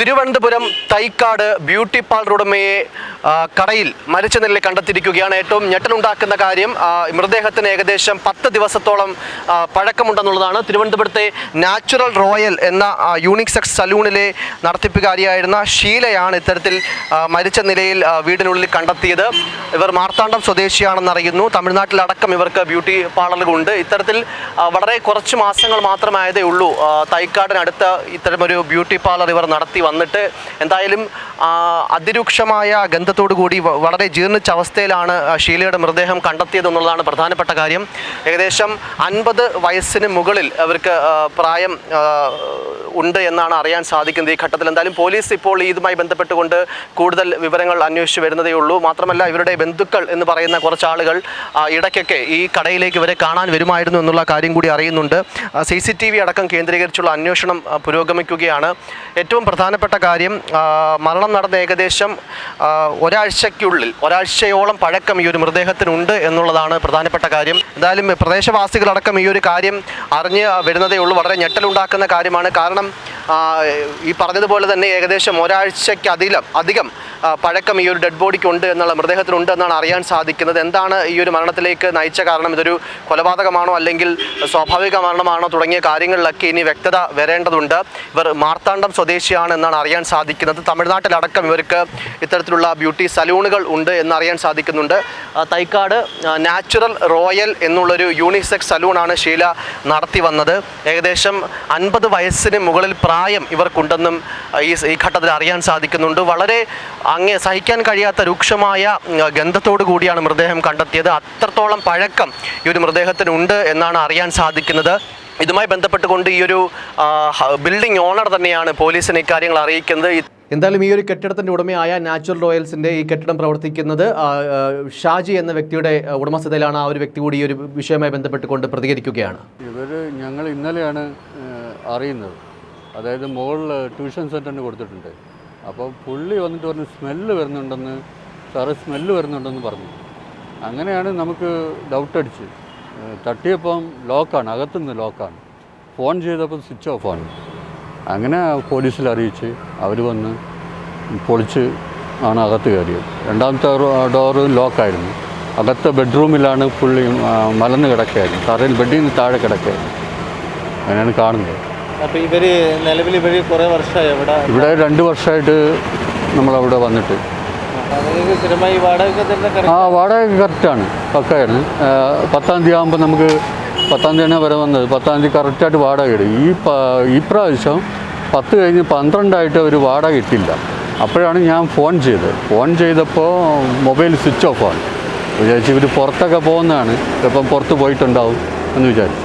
Thiruvananthapuram Thycaud beauty parlour ഉടമയെ കടയിൽ മരിച്ച നിലയിൽ കണ്ടെത്തിയിരിക്കുകയാണ്. ഏറ്റവും ഞെട്ടലുണ്ടാക്കുന്ന കാര്യം മൃതദേഹത്തിന് ഏകദേശം പത്ത് ദിവസത്തോളം പഴക്കമുണ്ടെന്നുള്ളതാണ്. തിരുവനന്തപുരത്തെ നാച്ചുറൽ റോയൽ എന്ന യൂണിക് സെക്സ് സലൂണിലെ നടത്തിപ്പുകാരിയായിരുന്ന ഷീലയാണ് ഇത്തരത്തിൽ മരിച്ച നിലയിൽ വീടിനുള്ളിൽ കണ്ടെത്തിയത്. ഇവർ മാർത്താണ്ഡം സ്വദേശിയാണെന്ന് അറിയുന്നു തമിഴ്നാട്ടിലടക്കം ഇവർക്ക് ബ്യൂട്ടി പാർലറുകളുണ്ട്. ഇത്തരത്തിൽ വളരെ കുറച്ച് മാസങ്ങൾ മാത്രമായതേ ഉള്ളൂ തൈക്കാടിനടുത്ത് ഇത്തരമൊരു ബ്യൂട്ടി പാർലർ ഇവർ നടത്തി വന്നിട്ട് എന്തായാലും അതിരൂക്ഷമായ ഗന്ധത്തോടു കൂടി വളരെ ജീർണിച്ച അവസ്ഥയിലാണ് ഷീലയുടെ മൃതദേഹം കണ്ടെത്തിയത് എന്നുള്ളതാണ് പ്രധാനപ്പെട്ട കാര്യം. ഏകദേശം അൻപത് വയസ്സിന് മുകളിൽ അവർക്ക് പ്രായം ഉണ്ട് എന്നാണ് അറിയാൻ സാധിക്കുന്നത് ഈ ഘട്ടത്തിൽ. എന്തായാലും പോലീസ് ഇപ്പോൾ ഇതുമായി ബന്ധപ്പെട്ടുകൊണ്ട് കൂടുതൽ വിവരങ്ങൾ അന്വേഷിച്ച് വരുന്നതേ ഉള്ളൂ. മാത്രമല്ല ഇവരുടെ ബന്ധുക്കൾ എന്ന് പറയുന്ന കുറച്ച് ആളുകൾ ഇടയ്ക്കൊക്കെ ഈ കടയിലേക്ക് ഇവരെ കാണാൻ വരുമായിരുന്നു എന്നുള്ള കാര്യം കൂടി അറിയുന്നുണ്ട്. സി അടക്കം കേന്ദ്രീകരിച്ചുള്ള അന്വേഷണം പുരോഗമിക്കുകയാണ്. ഏറ്റവും പ്രധാനപ്പെട്ട കാര്യം മരണം നടന്ന ഏകദേശം ഒരാഴ്ചയ്ക്കുള്ളിൽ ഒരാഴ്ചയോളം പഴക്കം ഈ ഒരു മൃതദേഹത്തിനുണ്ട് എന്നുള്ളതാണ് പ്രധാനപ്പെട്ട കാര്യം. എന്തായാലും പ്രദേശവാസികളടക്കം ഈ ഒരു കാര്യം അറിഞ്ഞ് വരുന്നതേ ഉള്ളൂ. വളരെ ഞെട്ടലുണ്ടാക്കുന്ന കാര്യമാണ്. കാരണം ഈ പറഞ്ഞതുപോലെ തന്നെ ഏകദേശം ഒരാഴ്ചയ്ക്കധികം അധികം പഴക്കം ഈ ഒരു ഡെഡ് ബോഡിക്ക് ഉണ്ട് എന്നുള്ള മൃതദേഹത്തിനുണ്ട് എന്നാണ് അറിയാൻ സാധിക്കുന്നത്. എന്താണ് ഈ ഒരു മരണത്തിലേക്ക് നയിച്ച കാരണം? ഇതൊരു കൊലപാതകമാണോ അല്ലെങ്കിൽ സ്വാഭാവിക മരണമാണോ തുടങ്ങിയ കാര്യങ്ങളിലൊക്കെ ഇനി വ്യക്തത വരേണ്ടതുണ്ട്. ഇവർ മാർത്താണ്ഡം സ്വദേശിയാണ് എന്നാണ് അറിയാൻ സാധിക്കുന്നത്. തമിഴ്നാട്ടിലടക്കം ഇവർക്ക് ഇത്തരത്തിലുള്ള ബ്യൂട്ടി സലൂണുകൾ ഉണ്ട് എന്നറിയാൻ സാധിക്കുന്നുണ്ട്. തൈക്കാട് നാച്ചുറൽ റോയൽ എന്നുള്ളൊരു യൂണിസെക്സ് സലൂണാണ് ഷീല നടത്തി വന്നത്. ഏകദേശം അൻപത് വയസ്സിന് മുകളിൽ പ്രായം ഇവർക്കുണ്ടെന്നും ഈ ഈ ഘട്ടത്തിൽ അറിയാൻ സാധിക്കുന്നുണ്ട്. വളരെ അങ്ങേ സഹിക്കാൻ കഴിയാത്ത രൂക്ഷമായ ഗന്ധത്തോടു കൂടിയാണ് മൃതദേഹം കണ്ടെത്തിയത്. അത്രത്തോളം പഴക്കം ഈ ഒരു മൃതദേഹത്തിനുണ്ട് എന്നാണ് അറിയാൻ സാധിക്കുന്നത്. ഇതുമായി ബന്ധപ്പെട്ടുകൊണ്ട് ഈ ഒരു ബിൽഡിംഗ് ഓണർ തന്നെയാണ് പോലീസിന് ഇക്കാര്യങ്ങൾ അറിയിക്കുന്നത്. എന്തായാലും ഈ ഒരു കെട്ടിടത്തിന്റെ ഉടമയായ നാച്ചുറൽ റോയൽസിന്റെ ഈ കെട്ടിടം പ്രവർത്തിക്കുന്നത് ഷാജി എന്ന വ്യക്തിയുടെ ഉടമസ്ഥതയിലാണ് ആ ഒരു വ്യക്തി കൂടി ഈ ഒരു വിഷയവുമായി ബന്ധപ്പെട്ടുകൊണ്ട് പ്രതികരിക്കുകയാണ്. ഇവർ ഞങ്ങൾ ഇന്നലെയാണ് അറിയുന്നത്. അതായത് മുകളിൽ ട്യൂഷൻ സെന്ററിന് കൊടുത്തിട്ടുണ്ട്. അപ്പോൾ പുള്ളി വന്നിട്ട് പറഞ്ഞു സ്മെല്ല് വരുന്നുണ്ടെന്ന് സാറ് സ്മെല്ല് വരുന്നുണ്ടെന്ന് പറഞ്ഞു. അങ്ങനെയാണ് നമുക്ക് ഡൗട്ട് അടിച്ച്. തട്ടിയപ്പം ലോക്കാണ് അകത്തുനിന്ന് ലോക്കാണ്. ഫോൺ ചെയ്തപ്പോൾ സ്വിച്ച് ഓഫാണ് അങ്ങനെ പോലീസിൽ അറിയിച്ച് അവർ വന്ന് പൊളിച്ച് ആണ് അകത്ത് കയറിയത്. രണ്ടാമത്തെ ഡോറ് ലോക്കായിരുന്നു. അകത്തെ ബെഡ്റൂമിലാണ് പുള്ളി മലന്ന് കിടക്കുകയായിരുന്നു. തറയിൽ ബെഡിൽ നിന്ന് താഴെ കിടക്കുകയായിരുന്നു. അങ്ങനെയാണ് കാണുന്നത്. അപ്പൊ ഇവർ നിലവിൽ ഇവർ കുറേ വർഷമായി ഇവിടെ ഇവിടെ രണ്ട് വർഷമായിട്ട് നമ്മളവിടെ വന്നിട്ട്. സ്ഥിരമായി വാടക തരുന്ന കട ആ വാടക കറക്റ്റാണ് പക്കയാണ് പത്താം തീയതി ആകുമ്പോൾ നമുക്ക് പത്താം തീയതിയാണ് വരെ വന്നത്. പത്താം തീയതി കറക്റ്റായിട്ട് വാടക ഇടും. ഈ പ ഈ പ്രാവശ്യം പത്ത് കഴിഞ്ഞ് പന്ത്രണ്ടായിട്ട് അവർ വാടക ഇട്ടില്ല. അപ്പോഴാണ് ഞാൻ ഫോൺ ചെയ്തത്. ഫോൺ ചെയ്തപ്പോൾ മൊബൈൽ സ്വിച്ച് ഓഫാണ് വിചാരിച്ചു ഇവർ പുറത്തൊക്കെ പോകുന്നതാണ്. ഇപ്പം പുറത്ത് പോയിട്ടുണ്ടാവും എന്ന് വിചാരിച്ചു.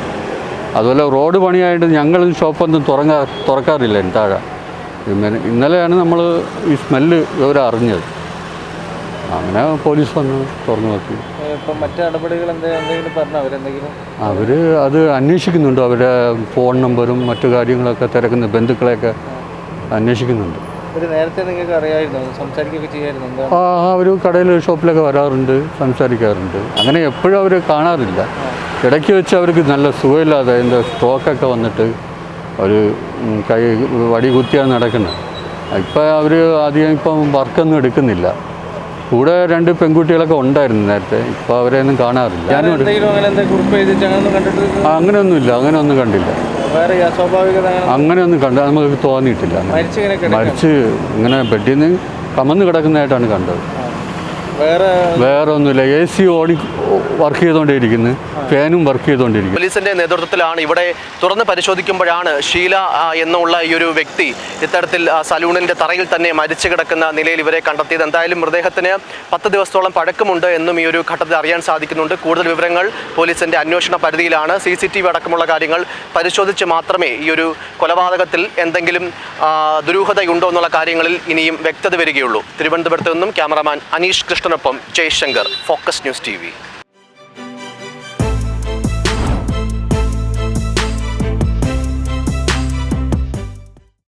അതുപോലെ റോഡ് പണിയായിട്ട് ഞങ്ങളും ഷോപ്പൊന്നും തുറങ്ങാ തുറക്കാറില്ല താഴെ. ഇന്നലെയാണ് നമ്മൾ ഈ സ്മെല്ല് ഇവരെ അറിഞ്ഞത്. അങ്ങനെ പോലീസ് വന്ന് തുറന്നു നോക്കി. അവർ അത് അന്വേഷിക്കുന്നുണ്ട്. അവരുടെ ഫോൺ നമ്പറും മറ്റു കാര്യങ്ങളൊക്കെ തിരക്കുന്ന ബന്ധുക്കളെയൊക്കെ അന്വേഷിക്കുന്നുണ്ട്. ഒരു നേരത്തെ നിങ്ങൾക്ക് അറിയായിരുന്നു സംസാരിക്കുകയൊക്കെ ചെയ്യായിരുന്നു എന്താ ആ അവർ കടയിൽ ഷോപ്പിലൊക്കെ വരാറുണ്ട് സംസാരിക്കാറുണ്ട്. അങ്ങനെ എപ്പോഴും അവർ കാണാറില്ല. ഇടയ്ക്ക് വെച്ച് അവർക്ക് നല്ല സുഖമില്ലാതെ അതിന്റെ സ്ട്രോക്കൊക്കെ വന്നിട്ട് ഒരു കൈ വടി കുത്തിയാണ് നടക്കുന്നത്. ഇപ്പം അവർ അധികം ഇപ്പം വർക്കൊന്നും എടുക്കുന്നില്ല. കൂടെ രണ്ട് പെൺകുട്ടികളൊക്കെ ഉണ്ടായിരുന്നു നേരത്തെ. ഇപ്പോൾ അവരെയൊന്നും കാണാറില്ല. ഞാനും അങ്ങനെയൊന്നുമില്ല. അങ്ങനെയൊന്നും കണ്ടില്ല. അങ്ങനെയൊന്നും കണ്ട നമുക്ക് തോന്നിയിട്ടില്ല. മരിച്ച് ഇങ്ങനെ ബെഡിൽ നിന്ന് കമന്ന് കിടക്കുന്നതായിട്ടാണ് കണ്ടത്. വേറെ വേറെ ഒന്നുമില്ല എ സി ഓടി വർക്ക് ചെയ്തുകൊണ്ടേയിരിക്കുന്നു. ഫാനും വർക്ക് ചെയ്തുകൊണ്ടിരിക്കുന്നു പോലീസിന്റെ നേതൃത്വത്തിലാണ് ഇവിടെ തുറന്ന് പരിശോധിക്കുമ്പോഴാണ് ഷീല എന്നുള്ള ഈ ഒരു വ്യക്തി ഇത്തരത്തിൽ സലൂണിന്റെ തറയിൽ തന്നെ മരിച്ചു കിടക്കുന്ന നിലയിൽ ഇവരെ കണ്ടെത്തിയത്. എന്തായാലും മൃതദേഹത്തിന് പത്ത് ദിവസത്തോളം പഴക്കമുണ്ട് എന്നും ഈ ഒരു ഘട്ടത്തിൽ അറിയാൻ സാധിക്കുന്നുണ്ട്. കൂടുതൽ വിവരങ്ങൾ പോലീസിന്റെ അന്വേഷണ പരിധിയിലാണ്. സി സി ടി വി അടക്കമുള്ള കാര്യങ്ങൾ പരിശോധിച്ച് മാത്രമേ ഈ ഒരു കൊലപാതകത്തിൽ എന്തെങ്കിലും ദുരൂഹതയുണ്ടോ എന്നുള്ള കാര്യങ്ങളിൽ ഇനിയും വ്യക്തത വരികയുള്ളൂ. തിരുവനന്തപുരത്ത് നിന്നും ക്യാമറമാൻ അനീഷ് കൃഷ്ണനൊപ്പം ജയശങ്കർ ഫോക്കസ് ന്യൂസ് ടി